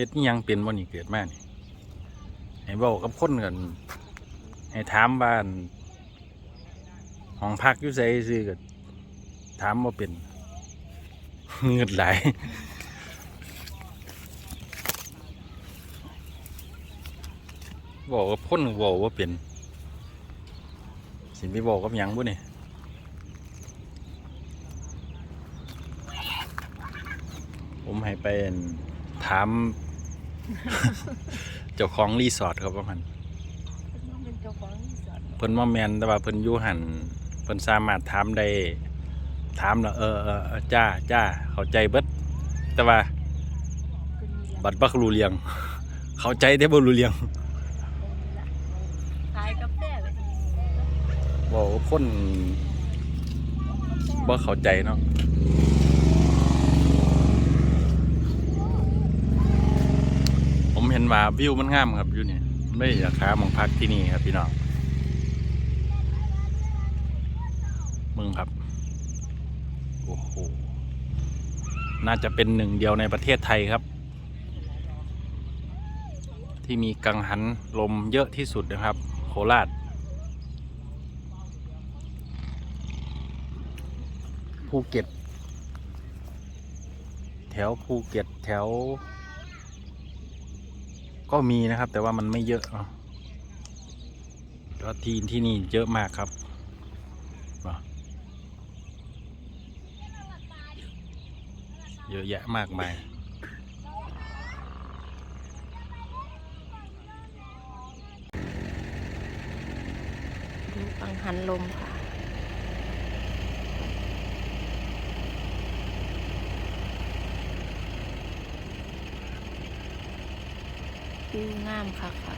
ฮ็ดอิหยังเป็นบ่นี่เกิดมานี่ให้เว้ากับคนกันให้ถามบ้านห้องพักอยู่ไสซื่อก็ถามบ่เป็นเงินหลายบอกกับคนบอกว่าเป็น สิไปบอกกับยังบุนี่ผมให้ไปอั่นถาม เจ้าของรีสอร์ทครับว่ามันเป็นเจ้าของรีสอร์ทเพิ่นบ่แมนแต่ว่าเพิ่นอยู่หันเพิ่นสามารถถามได้ถามแล้วเออเออเออจ้าจ้าเข้าใจเบิดแต่ว่าเป็นมีบัดบักรู้เรียง เข้าใจแต่บ่รู้เรียงขายกาแฟไปทีบอกว่าคนบ่เข้าใจเนาะผมเห็น ว่าวิวมันงามครับอยู่นี่ไม่อยากค้ามองพักที่นี่ครับพี่น้องมึงครับโอ้โหน่าจะเป็นหนึ่งเดียวในประเทศไทยครับ ที่มีกังหันลมเยอะที่สุดนะครับ โคราชภูเก็ต แถวภูเก็ตแถว ก็มีนะครับ แต่ว่ามันไม่เยอะเนาะก็ที่ที่นี่เยอะมากครับ เยอะแยะมากมายฟังหันลมค่ะ วิวงามค่ะค่ะ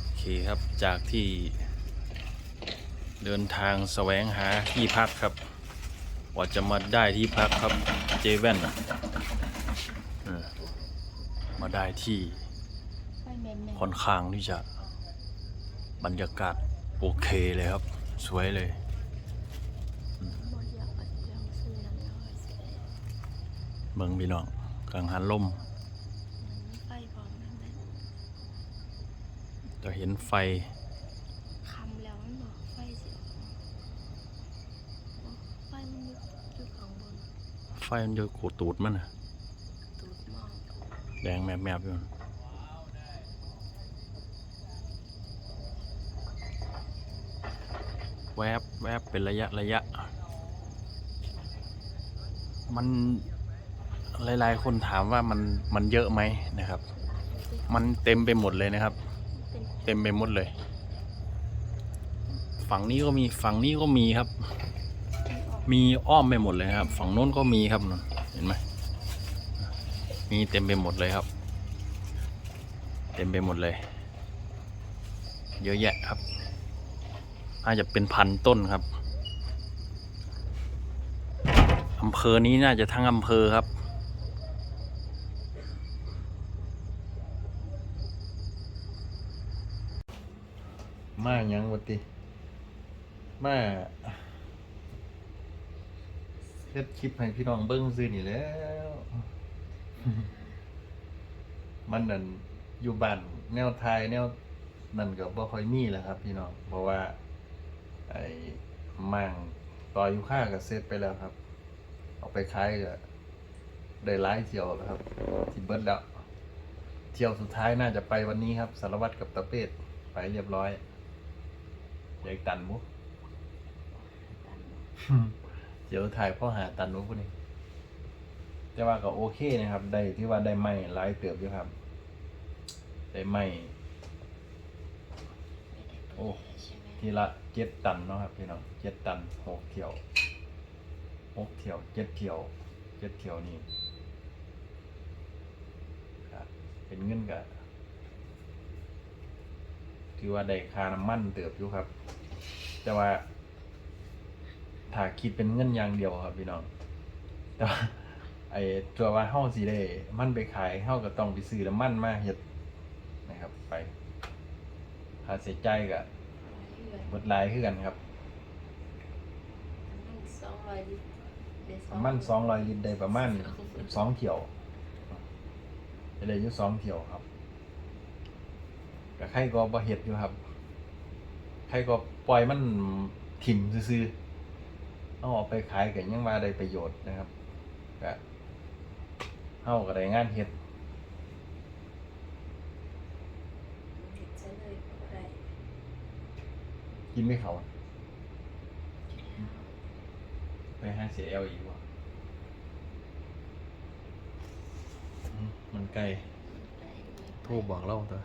โอเคครับ จากที่เดินทางแสวงหาที่พักครับกว่าจะมาได้ที่พักครับ เจแว่น มาได้ที่ไฟแมนแมนค่อนข้างที่จะบรรยากาศโอเคเลยครับ สวยเลยบอยากปัดเจ้าซื้อน้ำน้อยสิเมืองพี่น้องกังหันลมไฟพร้อมนั่นแหละจะเห็นไฟคำแล้วมันบอกไฟเสียไฟมันอยู่อยู่ข้างบน ไฟมันจะโกตูดมันนะตูดมอง แดงแมบๆอยู่แวบแวบเป็นระยะระยะ มันหลายๆ คนถามว่ามันมันเยอะไหมนะครับ มันเต็มไปหมดเลยนะครับเป็นเต็มไปหมดเลย ฝั่งนี้ก็มีฝั่งนี้ก็มีครับ มีอ้อมไปหมดเลยครับ ฝั่งโน้นก็มีครับนู่นเห็นไหม มีเต็มไปหมดเลยครับ เต็มไปหมดเลย เยอะแยะครับน่าจะเป็นพันต้นครับอำเภอนี้น่าจะทั้งอำเภอครับ มาหยังวะติมาเฮ็ดคลิปให้พี่น้องเบิ้งซื้อนี่แล้ว มันนั่นอยู่บ้านแนวไทยแนวนั่นก็บ่ค่อยมีแหล้วครับ พี่น้องเพราะว่า ไอ้มั่งต่ออยู่ค่าก็เสร็จไปแล้วครับ เอาไปขายก็ได้หลายเที่ยวแล้วครับที่เบิดแล้ว เที่ยวสุดท้ายน่าจะไปวันนี้ครับ สารวัตรกับตะเปดไปเรียบร้อยอยากตันมุกเดี๋ยวถ่ายพ่อหาตันมุกพวกนี้ แต่ว่าก็โอเคนะครับ ได้ที่ว่าได้ไม่หลายเติบอยู่ครับ ได้ไม่โอ้ทีละเจ็ดตันเนาะครับพี่น้องเจ็ดตันหกเที่ยวหกเที่ยวเจ็ดเที่ยวเจ็ดเที่ยวนี่ครับเป็นเงินกะถือว่าได้ค่าน้ำมันเติบอยู่ครับ แต่ว่าถ้าคิดเป็นเงินอย่างเดียวครับพี่น้องแต่ว่า ไอ้ตัวว่าเฮาสิได้มันไปขายเฮาก็ต้องไปซื้อน้ำมันมาเฮ็ดนะครับ ไปค่าใช้จ่ายก็เพื่อนเบิดหลายคือกันครับมันสองร้อยลิตรเดี๋ยวสองน้ำมัน200ลิตรได้ประมาณ2เที่ยวจะได้อยู่2เที่ยวครับก็ใครก็บ่เฮ็ดอยู่ครับใครก็ปล่อยมันถิ่มซื่อๆเอาออกไปขายก็ยังว่าได้ประโยชน์นะครับก็ เฮาก็ได้งานเฮ็ดเห็ดซะเลยก็บ่ได้กินไม่เขาอะไปหาเสียเอลอีกวะอืมมันไกล ได้โทูบบอกเล่าตัว